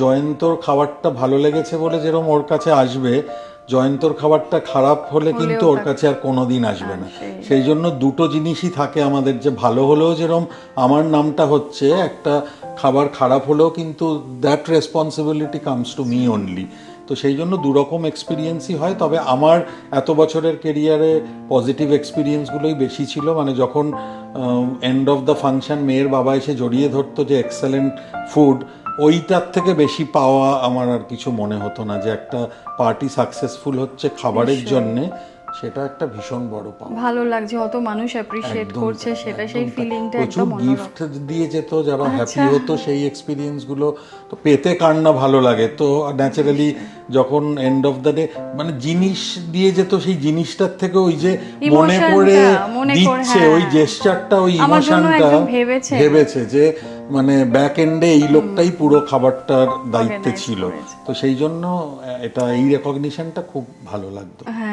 জয়ন্তর খাবারটা ভালো লেগেছে বলে যেরকম ওর কাছে আসবে জয়ন্তর খাবারটা খারাপ হলে কিন্তু ওর কাছে আর কোনোদিন আসবে না। সেই। জন্য দুটো জিনিসই থাকে আমাদের যে ভালো হলেও যেরকম আমার নামটা হচ্ছে একটা খাবার খারাপ হলেও কিন্তু that responsibility comes to me only তো সেই জন্য দুরকম এক্সপিরিয়েন্সই হয় তবে আমার এত বছরের কেরিয়ারে পজিটিভ এক্সপিরিয়েন্সগুলোই বেশি ছিল। মানে যখন এন্ড অফ দ্য ফাংশন মেয়ের বাবা এসে জড়িয়ে ধরতো যে এক্সেলেন্ট ফুড ওইটার থেকে বেশি পাওয়া আমার আর কিছু মনে হতো না যে একটা পার্টি সাকসেসফুল হচ্ছে খাবারের জন্যে। সেটা একটা ভীষণ বড় পাওয়া ভালো লাগছে অত মানুষ অ্যাপ্রিশিয়েট করছে সেটা সেই ফিলিংটা একদম গিফট দিয়ে যেত যারা আচ্ছা। হ্যাপি হতো সেই এক্সপিরিয়েন্সগুলো। তো পেতে কার না ভালো লাগে? তো ন্যাচারালি যখন এন্ড অফ দ্য ডে মানে জিনিস দিয়ে যেত সেই জিনিসটার থেকে ওই যে মনে করে মনে দিচ্ছে হ্যাঁ। ওই জেস্টারটা ওই ইমোশনটা ভেবেছে। ভেবেছে যে মানে ব্যাক এন্ডে এই লোকটাই পুরো খাবারটার দায়িত্বে ছিল। তো সেই জন্য এটা এই রেকগনিশনটা খুব ভালো লাগতো। হ্যাঁ